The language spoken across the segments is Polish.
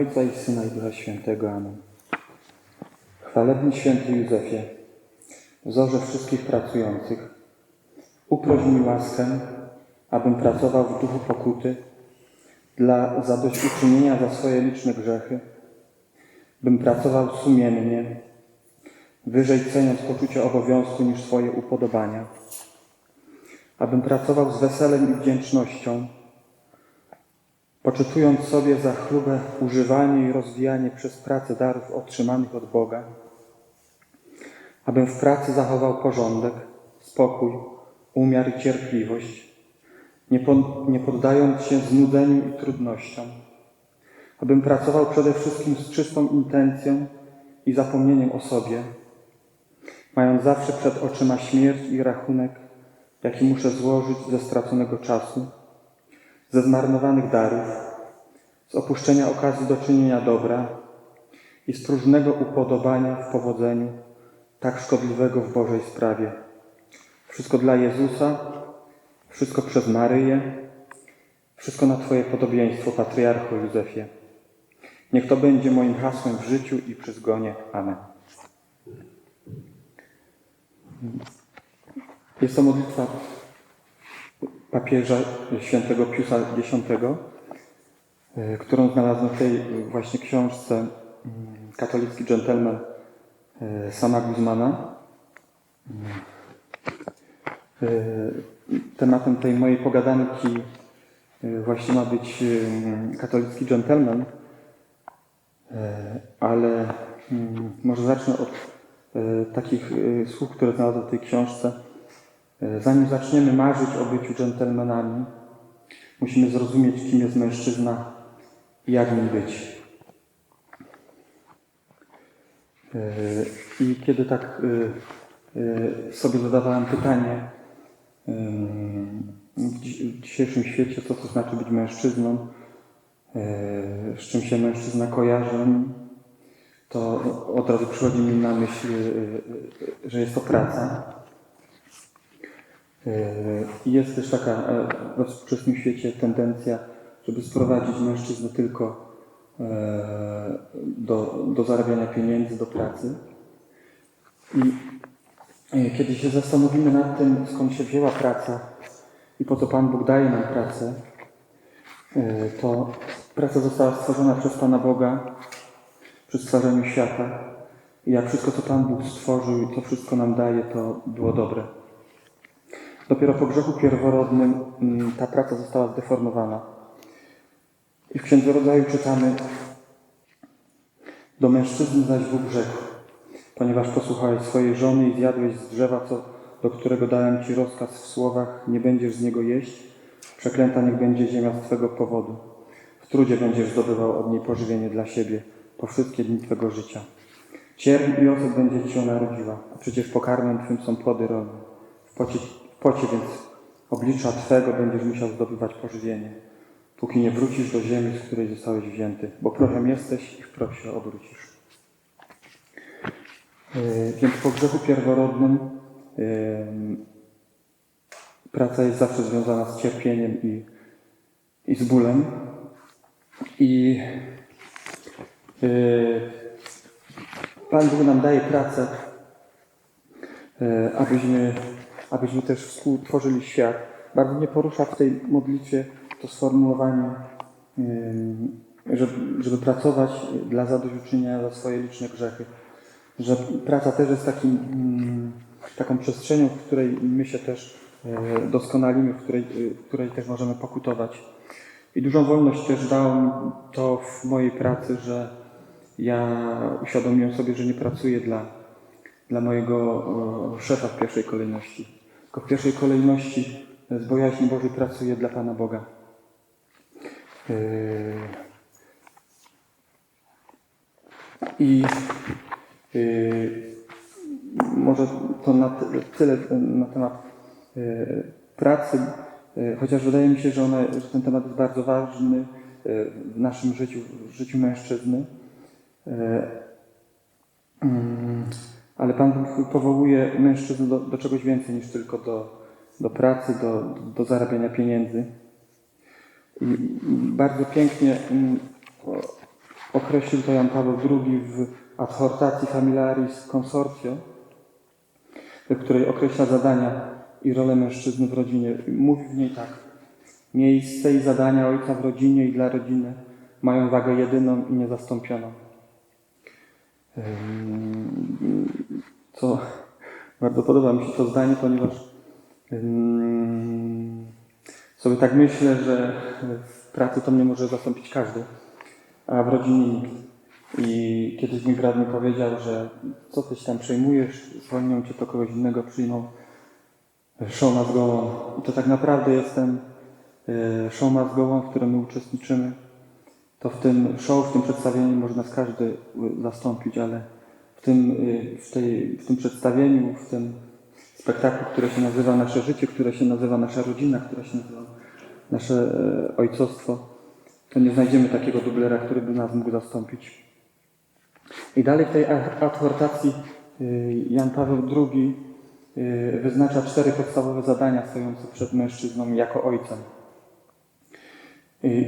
Ojca i Syna i Ducha Świętego. Amen. Chwalebny święty Józefie, wzorze wszystkich pracujących, uproś mi łaskę, abym pracował w duchu pokuty dla zadośćuczynienia za swoje liczne grzechy, bym pracował sumiennie, wyżej ceniąc poczucie obowiązku niż swoje upodobania, abym pracował z weselem i wdzięcznością, poczytując sobie za chlubę używanie i rozwijanie przez pracę darów otrzymanych od Boga, abym w pracy zachował porządek, spokój, umiar i cierpliwość, nie, pod, nie poddając się znudzeniu i trudnościom, abym pracował przede wszystkim z czystą intencją i zapomnieniem o sobie, mając zawsze przed oczyma śmierć i rachunek, jaki muszę złożyć ze straconego czasu, ze zmarnowanych darów, z opuszczenia okazji do czynienia dobra i z próżnego upodobania w powodzeniu, tak szkodliwego w Bożej sprawie. Wszystko dla Jezusa, wszystko przez Maryję, wszystko na Twoje podobieństwo, Patriarcho Józefie. Niech to będzie moim hasłem w życiu i przy zgonie. Amen. Jest to modlitwa papieża świętego Piusa X, e, którą znalazłem w tej właśnie książce mm, Katolicki dżentelmen e, Sama Guzmana. E, Tematem tej mojej pogadanki właśnie ma być katolicki dżentelmen, ale mm, może zacznę od takich słów, które znalazłem w tej książce. E, Zanim zaczniemy marzyć o byciu dżentelmenami, musimy zrozumieć, kim jest mężczyzna i jak nim być. E, I kiedy tak e, sobie zadawałem pytanie w dzi- w dzisiejszym świecie, co to znaczy być mężczyzną, z czym się mężczyzna kojarzy, to od razu przychodzi mi na myśl, że jest to praca. I jest też taka e, we współczesnym świecie tendencja, żeby sprowadzić mężczyznę tylko e, do, do zarabiania pieniędzy, do pracy. I e, kiedy się zastanowimy nad tym, skąd się wzięła praca i po co Pan Bóg daje nam pracę, to praca została stworzona przez Pana Boga przy stwarzaniu świata. I jak wszystko, co Pan Bóg stworzył i to wszystko nam daje, to było dobre. Dopiero po grzechu pierworodnym mm, ta praca została zdeformowana. I w Księdze Rodzaju czytamy Do mężczyzny zaś Bóg rzekł, ponieważ posłuchałeś swojej żony i zjadłeś z drzewa, co, do którego dałem Ci rozkaz w słowach, nie będziesz z niego jeść, przeklęta niech będzie ziemia z Twego powodu. W trudzie będziesz zdobywał od niej pożywienie dla siebie po wszystkie dni Twego życia. Cierń i oset będzie Ci ona rodziła, a przecież pokarmem Twym są płody rolne. W pocie, pocie więc oblicza Twego będziesz musiał zdobywać pożywienie, póki nie wrócisz do ziemi, z której zostałeś wzięty, bo prochem jesteś i w proch się obrócisz. Yy, Więc po grzechu pierworodnym yy, praca jest zawsze związana z cierpieniem i, i z bólem. I yy, Pan Bóg nam daje pracę, abyśmy, abyśmy też współtworzyli świat. Bardzo mnie porusza w tej modlitwie to sformułowanie, żeby, żeby pracować dla zadośćuczynienia za swoje liczne grzechy. Że praca też jest takim, taką przestrzenią, w której my się też e, doskonalimy, w której, e, w której też możemy pokutować. I dużą wolność też dało mi to w mojej pracy, że ja uświadomiłem sobie, że nie pracuję dla, dla mojego szefa w pierwszej kolejności, tylko w pierwszej kolejności z bojaźni Bożej pracuję dla Pana Boga. E, I Yy, może to na ty- tyle na temat yy, pracy, yy, chociaż wydaje mi się, że, one, że ten temat jest bardzo ważny yy, w naszym życiu, w życiu mężczyzny. Ale Pan powołuje mężczyzn do, do czegoś więcej niż tylko do, do pracy, do, do zarabiania pieniędzy. I bardzo pięknie mm, określił to Jan Paweł II w Adhortacji Familiaris Consortio, w której określa zadania i rolę mężczyzny w rodzinie. Mówi w niej tak. Miejsce i zadania ojca w rodzinie i dla rodziny mają wagę jedyną i niezastąpioną. Co bardzo podoba mi się to zdanie, ponieważ sobie tak myślę, że w pracy to mnie może zastąpić każdy, a w rodzinie nikt. I kiedyś mi brat mi powiedział, że co tyś tam przejmujesz, zwolnią cię to kogoś innego przyjmą. Show must go on. I to tak naprawdę jest ten e, show must go on, w którym my uczestniczymy. To w tym show, w tym przedstawieniu może nas każdy zastąpić, ale w tym, y, w, tej, w tym przedstawieniu, w tym spektaklu, które się nazywa nasze życie, które się nazywa nasza rodzina, które się nazywa nasze e, ojcostwo, to nie znajdziemy takiego dublera, który by nas mógł zastąpić. I dalej w tej adhortacji y, Jan Paweł II y, wyznacza cztery podstawowe zadania stojące przed mężczyzną jako ojcem.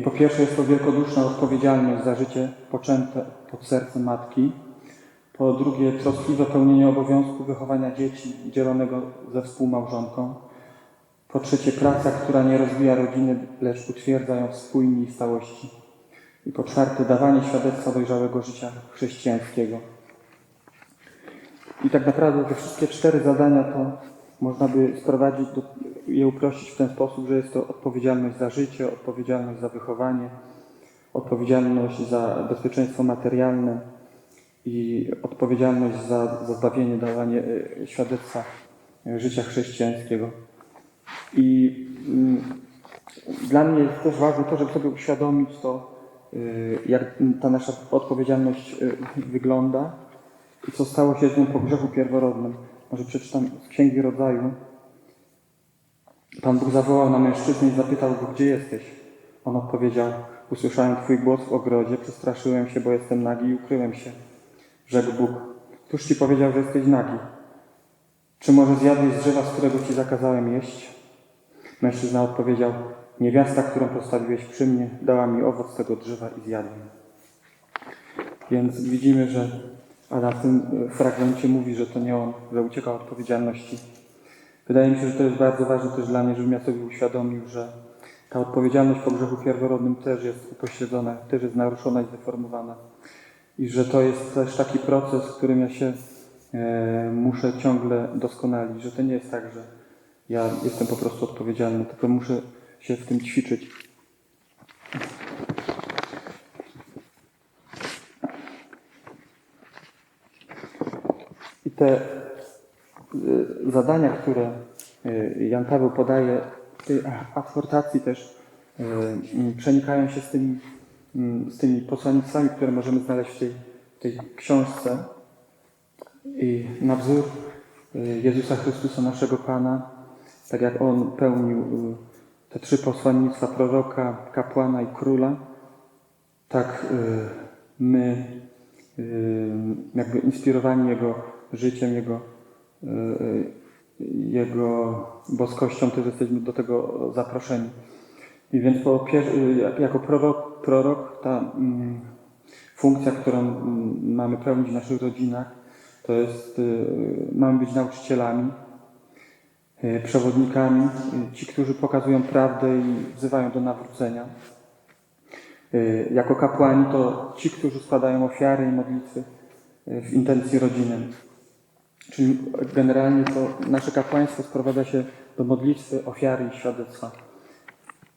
Po pierwsze jest to wielkoduszna odpowiedzialność za życie poczęte pod sercem matki. Po drugie troskliwe pełnienie obowiązku wychowania dzieci dzielonego ze współmałżonką. Po trzecie praca, która nie rozbija rodziny, lecz utwierdza ją w spójni i stałości. I po czwarte dawanie świadectwa dojrzałego życia chrześcijańskiego. I tak naprawdę te wszystkie cztery zadania to można by sprowadzić, do, je uprościć w ten sposób, że jest to odpowiedzialność za życie, odpowiedzialność za wychowanie, odpowiedzialność za bezpieczeństwo materialne i odpowiedzialność za, za zbawienie, dawanie e, świadectwa e, życia chrześcijańskiego. I mm, dla mnie jest też ważne to, żeby sobie uświadomić to, y, jak ta nasza odpowiedzialność wygląda i co stało się z nią po grzechu pierworodnym. Może przeczytam z Księgi Rodzaju. Pan Bóg zawołał na mężczyznę i zapytał go, gdzie jesteś? On odpowiedział, usłyszałem Twój głos w ogrodzie, przestraszyłem się, bo jestem nagi i ukryłem się. Rzekł Bóg, któż Ci powiedział, że jesteś nagi? Czy może zjadłeś z drzewa, z którego Ci zakazałem jeść? Mężczyzna odpowiedział, niewiasta, którą postawiłeś przy mnie, dała mi owoc tego drzewa i zjadłem. Więc widzimy, że Adam w tym e, fragmencie mówi, że to nie on, że uciekał od odpowiedzialności. Wydaje mi się, że to jest bardzo ważne też dla mnie, żebym ja sobie uświadomił, że ta odpowiedzialność po grzechu pierworodnym też jest upośledzona, też jest naruszona i zdeformowana. I że to jest też taki proces, w którym ja się e, muszę ciągle doskonalić, że to nie jest tak, że ja jestem po prostu odpowiedzialny, tylko muszę się w tym ćwiczyć. I te y, zadania, które y, Jan Paweł podaje w tej adhortacji też przenikają się z tymi, z tymi posłanictwami, które możemy znaleźć w tej, tej książce. I na wzór y, Jezusa Chrystusa, naszego Pana, tak jak On pełnił y, te trzy posłannictwa proroka, kapłana i króla, tak y, my, jakby inspirowani Jego życiem, Jego, Jego boskością, też jesteśmy do tego zaproszeni. I więc po y, jak- jako prorok, prorok ta mm, funkcja, którą mm, mamy pełnić w naszych rodzinach, to jest, y, mamy być nauczycielami, y, przewodnikami, ci, którzy pokazują prawdę i wzywają do nawrócenia. Jako kapłani to ci, którzy składają ofiary i modlitwy w intencji rodziny. Czyli generalnie to nasze kapłaństwo sprowadza się do modlitwy, ofiary i świadectwa.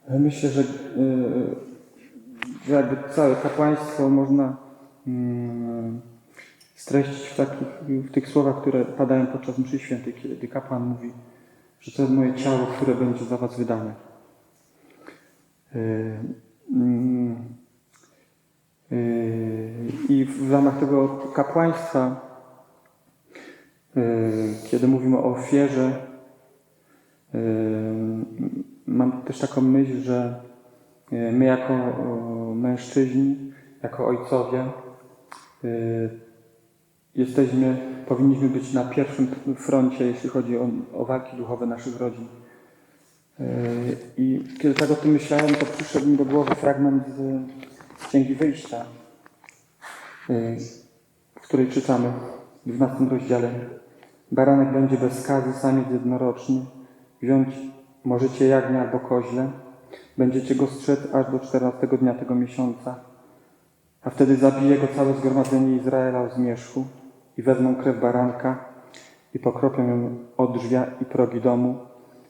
Myślę, że, y, że jakby całe kapłaństwo można mm, streścić w, takich, w tych słowach, które padają podczas mszy świętej, kiedy kapłan mówi, że to jest moje ciało, które będzie za was wydane. Y, mm, y, I w ramach tego kapłaństwa, kiedy mówimy o ofierze, mam też taką myśl, że y, my jako o, mężczyźni, jako ojcowie, jesteśmy, powinniśmy być na pierwszym froncie, jeśli chodzi o, o walki duchowe naszych rodzin. Yy, I kiedy tak o tym myślałem, to przyszedł mi do głowy fragment z, Księgi Wyjścia, w której czytamy w 12 rozdziale. Baranek będzie bez skazy, samiec jednoroczny. Wziąć możecie jagnię albo koźle. Będziecie go strzec aż do 14 dnia tego miesiąca. A wtedy zabije go całe zgromadzenie Izraela o zmierzchu i wezmą krew baranka i pokropią ją od drzwia i progi domu,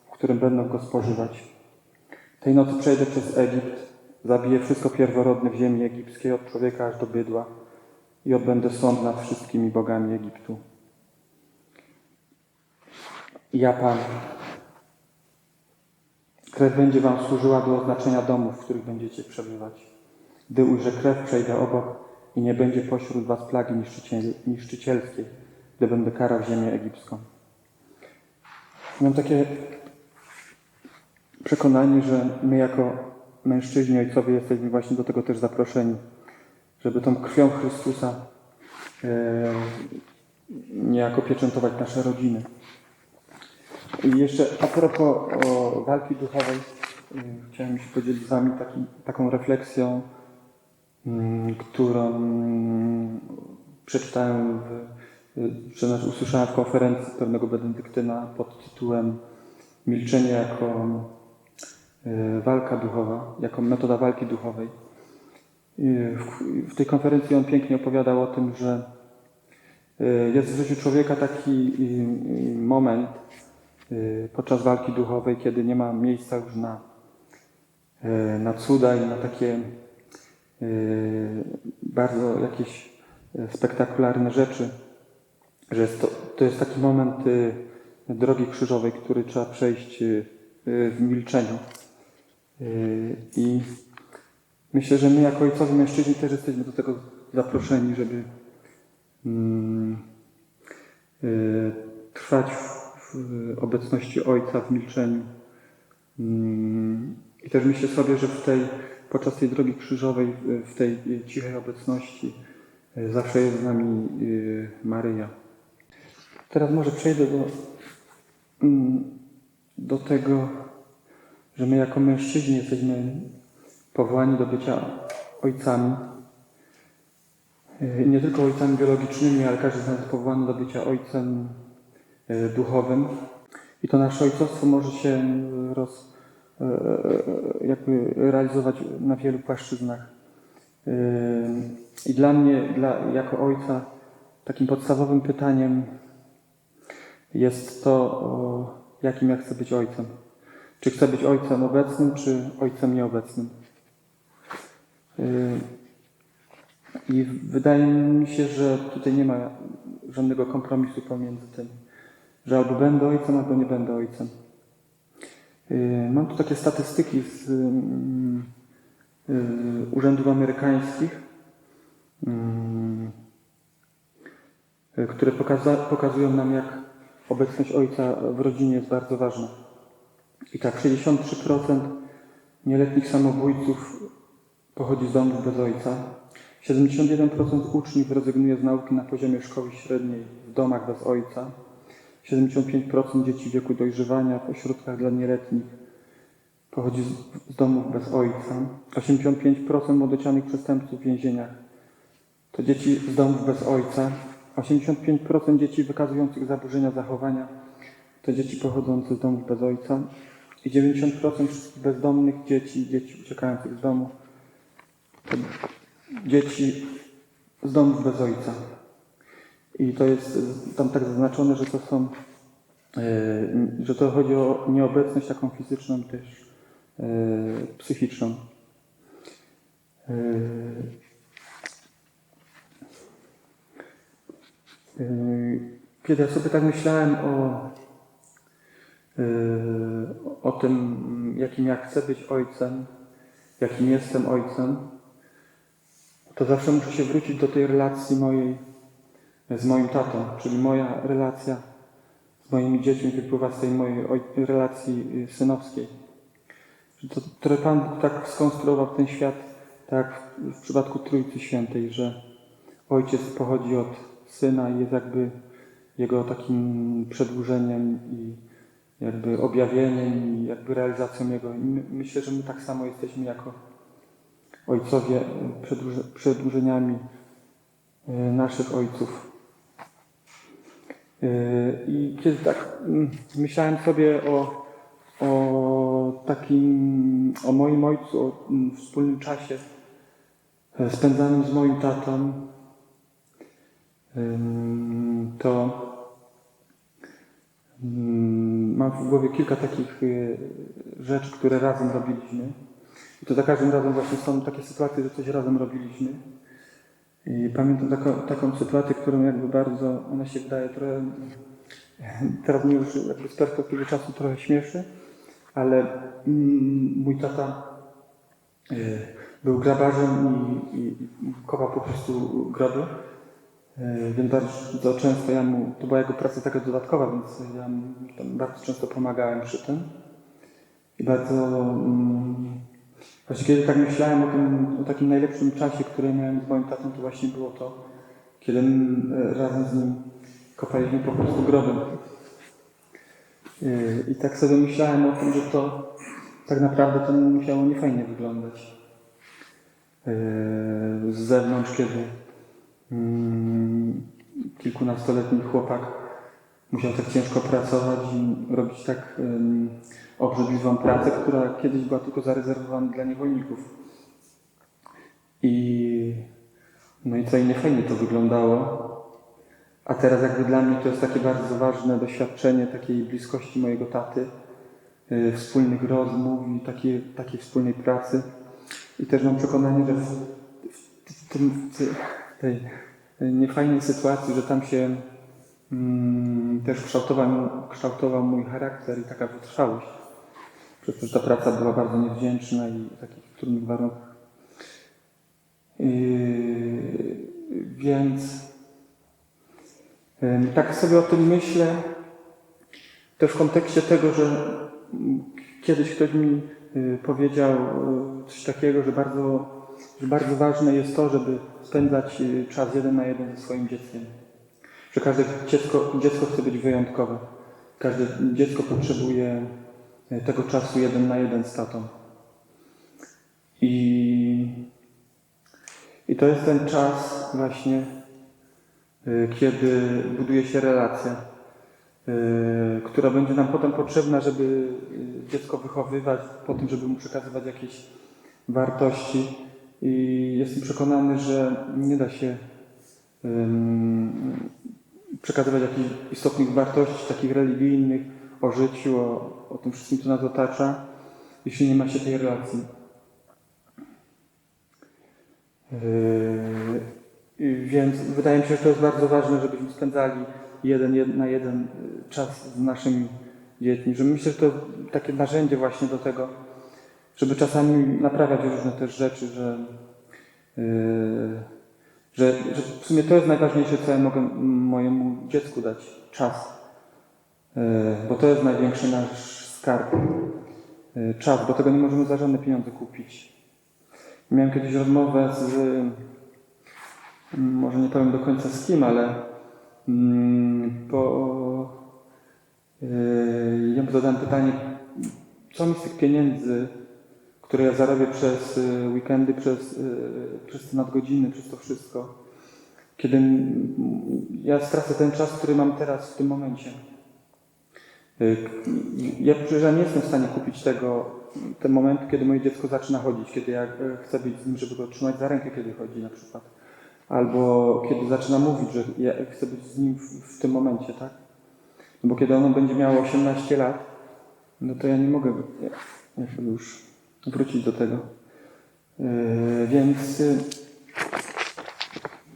w którym będą go spożywać. Tej nocy przejdę przez Egipt, zabiję wszystko pierworodne w ziemi egipskiej, od człowieka aż do bydła i odbędę sąd nad wszystkimi bogami Egiptu. Ja Pan. Krew będzie wam służyła do oznaczenia domów, w których będziecie przebywać. Gdy ujrzę krew, przejdę obok i nie będzie pośród was plagi niszczyciel, niszczycielskiej, gdy będę karał ziemię egipską. Mam takie przekonanie, że my jako mężczyźni, ojcowie jesteśmy właśnie do tego też zaproszeni, żeby tą krwią Chrystusa e, niejako pieczętować nasze rodziny. I jeszcze a propos o walki duchowej, y, chciałem się podzielić z Wami taką refleksją, mm, którą mm, przeczytałem, w, y, czy znaczy usłyszałem w konferencji pewnego benedyktyna pod tytułem Milczenie jako y, walka duchowa, jako metoda walki duchowej. Y, W, tej konferencji on pięknie opowiadał o tym, że y, jest w życiu człowieka taki y, y, moment, y, podczas walki duchowej, kiedy nie ma miejsca już na, y, na cuda i na takie y, bardzo jakieś y, spektakularne rzeczy, że jest to, to jest taki moment y, drogi krzyżowej, który trzeba przejść y, y, w milczeniu. Y, I myślę, że my jako ojcowie mężczyźni też jesteśmy do tego zaproszeni, żeby mm, y, trwać w obecności Ojca w milczeniu. Mm, I też myślę sobie, że w tej, podczas tej drogi krzyżowej, w- w tej cichej obecności y, zawsze jest z nami y, Maryja. Teraz może przejdę do, mm, do tego, że my jako mężczyźni jesteśmy powołani do bycia ojcami. Y, Nie tylko ojcami biologicznymi, ale każdy z nas jest powołany do bycia ojcem y, duchowym. I to nasze ojcostwo może się roz, y, y, jakby realizować na wielu płaszczyznach. Y, I dla mnie, dla, jako ojca, takim podstawowym pytaniem jest to, jakim ja chcę być ojcem. Czy chcę być ojcem obecnym, czy ojcem nieobecnym. Y, I wydaje mi się, że tutaj nie ma żadnego kompromisu pomiędzy tym, że albo będę ojcem, albo nie będę ojcem. Y, Mam tu takie statystyki z mm, y, urzędów amerykańskich, mm, y, które pokazują nam, jak obecność ojca w rodzinie jest bardzo ważna. I tak, 63% nieletnich samobójców pochodzi z domów bez ojca. 71% uczniów rezygnuje z nauki na poziomie szkoły średniej w domach bez ojca. 75% dzieci w wieku dojrzewania w ośrodkach dla nieletnich pochodzi z, z domów bez ojca. 85% młodocianych przestępców w więzieniach to dzieci z domów bez ojca. 85% dzieci wykazujących zaburzenia zachowania to dzieci pochodzące z domów bez ojca. I 90% wszystkich bezdomnych dzieci, dzieci uciekających z domu to dzieci z domów bez ojca. I to jest tam tak zaznaczone, że to są, y, że to chodzi o nieobecność taką fizyczną też y, psychiczną. Y, Kiedy ja sobie tak myślałem o, o tym, jakim ja chcę być ojcem, jakim jestem ojcem, to zawsze muszę się wrócić do tej relacji mojej z moim tatą, czyli moja relacja z moimi dziećmi wypływa z tej mojej oj- relacji y, synowskiej. To, które Pan Bóg tak skonstruował ten świat, tak w, przypadku Trójcy Świętej, że Ojciec pochodzi od Syna i jest jakby Jego takim przedłużeniem i jakby objawieniem i jakby realizacją Jego. I my, myślę, że my tak samo jesteśmy jako ojcowie przedłuże, przedłużeniami y, naszych ojców. Y, I kiedy tak mm, myślałem sobie o, o takim, o moim ojcu, o mm, wspólnym czasie e, spędzanym z moim tatą, to ym, mam w głowie kilka takich y, rzeczy, które razem robiliśmy. I to za każdym razem właśnie są takie sytuacje, że coś razem robiliśmy. I pamiętam taką, taką sytuację, którą jakby bardzo, ona się wydaje trochę, teraz mnie już jakby z perspektywy czasu trochę śmieszy, ale mm, mój tata y, był grabarzem i, i, i kopał po prostu groby. Y, Więc bardzo często ja mu, to była jego praca taka dodatkowa, więc ja mu bardzo często pomagałem przy tym. I bardzo, mm, właśnie kiedy tak myślałem o, tym, o takim najlepszym czasie, który miałem z moim tatą, to właśnie było to, kiedy mm, razem z nim kopaliśmy po prostu groby. Y, I tak sobie myślałem o tym, że to tak naprawdę to musiało niefajnie wyglądać. Yy, Z zewnątrz, kiedy mm, kilkunastoletni chłopak musiał tak ciężko pracować i robić tak ym, obrzydliwą pracę, która kiedyś była tylko zarezerwowana dla niewolników. I no i co i niefajnie to wyglądało. A teraz jakby dla mnie to jest takie bardzo ważne doświadczenie takiej bliskości mojego taty, y, wspólnych rozmów i takiej, takiej wspólnej pracy. I też mam przekonanie, że w, w, w, w tej niefajnej sytuacji, że tam się też kształtował, kształtował mój charakter i taka wytrwałość. Przez ta praca była bardzo niewdzięczna i w takich trudnych warunkach. Yy, więc Tak sobie o tym myślę, też w kontekście tego, że mm, kiedyś ktoś mi y, powiedział y, coś takiego, że bardzo, że bardzo ważne jest to, żeby spędzać y, czas jeden na jeden ze swoim dzieckiem. Że każde dziecko, dziecko chce być wyjątkowe. Każde dziecko potrzebuje y, tego czasu jeden na jeden z tatą. I, i to jest ten czas właśnie, y, kiedy buduje się relacja, y, która będzie nam potem potrzebna, żeby dziecko wychowywać, po tym, żeby mu przekazywać jakieś wartości. I jestem przekonany, że nie da się przekazywać jakichś istotnych wartości, takich religijnych, o życiu, o, o tym wszystkim, co nas otacza, jeśli nie ma się tej relacji. Yy, Więc wydaje mi się, że to jest bardzo ważne, żebyśmy spędzali jeden, na jeden y, czas z naszymi dziećmi. Że myślę, że to takie narzędzie właśnie do tego, żeby czasami naprawiać różne też rzeczy, że, yy, że, że w sumie to jest najważniejsze, co ja mogę mojemu dziecku dać. Czas. Yy, Bo to jest największy nasz skarb. Yy, Czas, bo tego nie możemy za żadne pieniądze kupić. Miałem kiedyś rozmowę z, mm, może nie powiem do końca z kim, ale mm, po, yy, ja mu zadałem pytanie, co mi z tych pieniędzy, które ja zarobię przez y, weekendy, przez, y, przez te nadgodziny, przez to wszystko, kiedy ja stracę ten czas, który mam teraz w tym momencie. Y, Ja ja nie jestem w stanie kupić tego, ten moment, kiedy moje dziecko zaczyna chodzić, kiedy ja e, chcę być z nim, żeby go trzymać za rękę, kiedy chodzi na przykład. Albo kiedy zaczyna mówić, że ja chcę być z nim w, w tym momencie, tak? No bo kiedy ono będzie miało 18 lat, no to ja nie mogę ja, ja sobie już wrócić do tego. Yy, więc yy,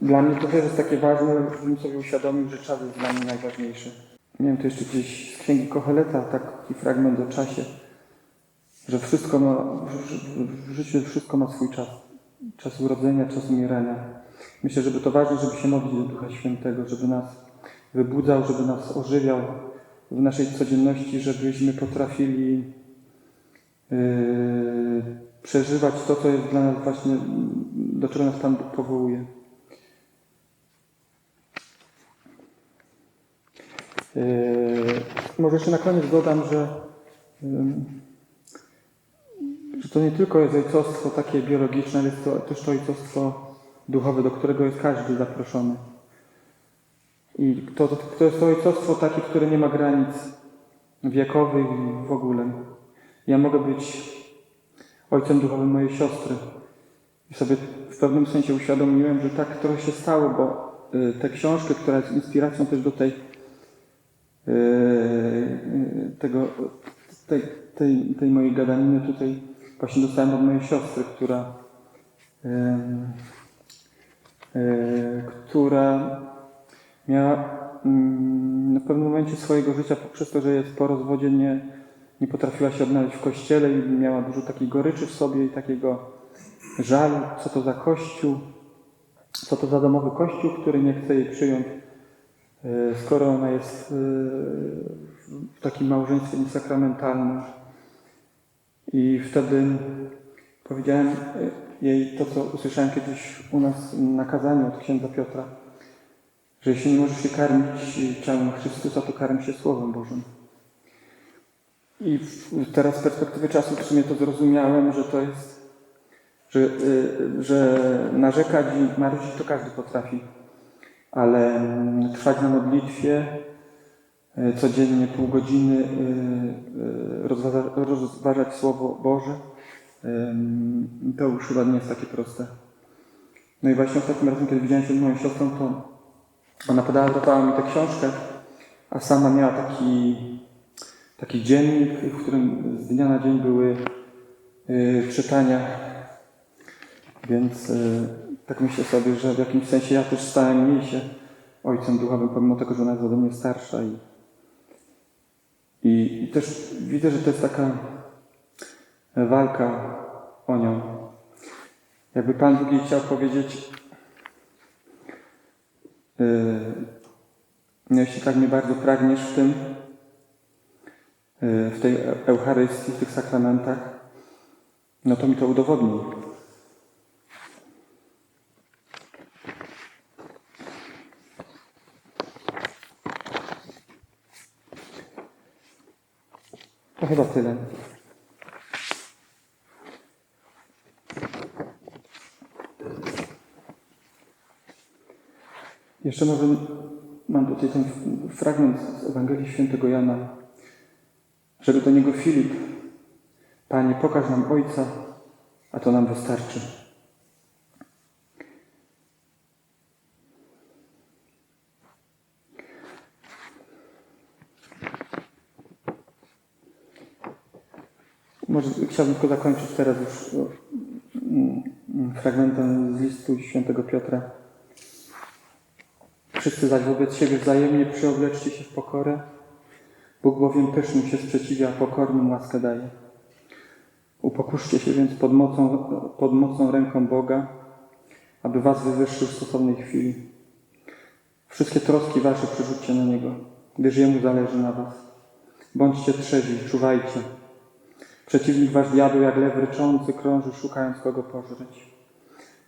dla mnie to też jest takie ważne, żebym sobie uświadomił, że czas jest dla mnie najważniejszy. Miałem tu jeszcze gdzieś z księgi Koheleta taki fragment o czasie, że wszystko ma, w, życiu wszystko ma swój czas. Czas urodzenia, czas umierania. Myślę, żeby to ważne, żeby się modlić do Ducha Świętego, żeby nas wybudzał, żeby nas ożywiał w naszej codzienności, żebyśmy potrafili przeżywać to, co jest dla nas właśnie, do czego nas Pan Bóg powołuje. Yy, może jeszcze na koniec dodam, że, yy, że to nie tylko jest ojcostwo takie biologiczne, ale jest to też to ojcostwo duchowe, do którego jest każdy zaproszony. I to, to jest to ojcostwo takie, które nie ma granic wiekowych i w ogóle. Ja mogę być ojcem duchowym mojej siostry. I sobie w pewnym sensie uświadomiłem, że tak trochę się stało, bo y, tę książkę, która jest inspiracją też do tej, y, y, tego, tej, tej, tej mojej gadaniny tutaj właśnie dostałem od mojej siostry, która, która miała mm, w pewnym momencie swojego życia poprzez to, że jest po rozwodzie nie, nie potrafiła się odnaleźć w kościele i miała dużo takiej goryczy w sobie i takiego żalu, co to za kościół, co to za domowy kościół, który nie chce jej przyjąć, e, skoro ona jest e, w takim małżeństwie niesakramentalnym. I wtedy powiedziałem e, jej to, co usłyszałem kiedyś u nas na kazaniu od księdza Piotra, że jeśli nie możesz się karmić ciałem Chrystusa, to karm się Słowem Bożym. I teraz z perspektywy czasu w sumie to zrozumiałem, że to jest, że, y, że narzekać i marudzić to każdy potrafi, ale mm, trwać na modlitwie y, codziennie pół godziny, y, rozważa, rozważać Słowo Boże, to już chyba nie jest takie proste. No i właśnie ostatnim razem, kiedy widziałem się z moją siostrą, to ona podała mi tę książkę, a sama miała taki, taki dziennik, w którym z dnia na dzień były y, czytania. Więc y, tak myślę sobie, że w jakimś sensie ja też stałem jej się ojcem duchowym, pomimo tego, że ona jest ode mnie starsza. I, i, I też widzę, że to jest taka walka o nią. Jakby Pan Bóg jej chciał powiedzieć, Yy, jeśli tak mnie bardzo pragniesz w tym, w tej Eucharystii, w tych sakramentach, no to mi to udowodnij. To chyba tyle. Jeszcze może mam tutaj ten fragment z Ewangelii Świętego Jana, żeby do niego Filip, Panie, pokaż nam Ojca, a to nam wystarczy. Może chciałbym tylko zakończyć teraz już mm, mm, fragmentem z listu Świętego Piotra. Wszyscy zaś wobec siebie wzajemnie przyobleczcie się w pokorę. Bóg bowiem pysznym się sprzeciwia, a pokornym łaskę daje. Upokurzcie się więc pod mocą, pod mocną ręką Boga, aby was wywyższył w stosownej chwili. Wszystkie troski wasze przerzućcie na Niego, gdyż Jemu zależy na was. Bądźcie trzeźwi, czuwajcie. Przeciwnik wasz diabeł jak lew ryczący krąży, szukając kogo pożreć.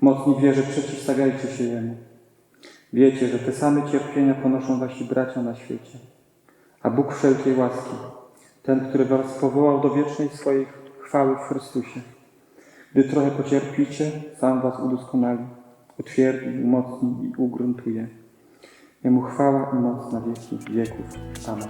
Mocni wierze, przeciwstawiajcie się Jemu. Wiecie, że te same cierpienia ponoszą wasi bracia na świecie. A Bóg wszelkiej łaski, ten, który was powołał do wiecznej swojej chwały w Chrystusie, gdy trochę pocierpicie, sam was udoskonali, utwierdzi, umocni i ugruntuje. Jemu chwała i moc na wieki wieków. Amen.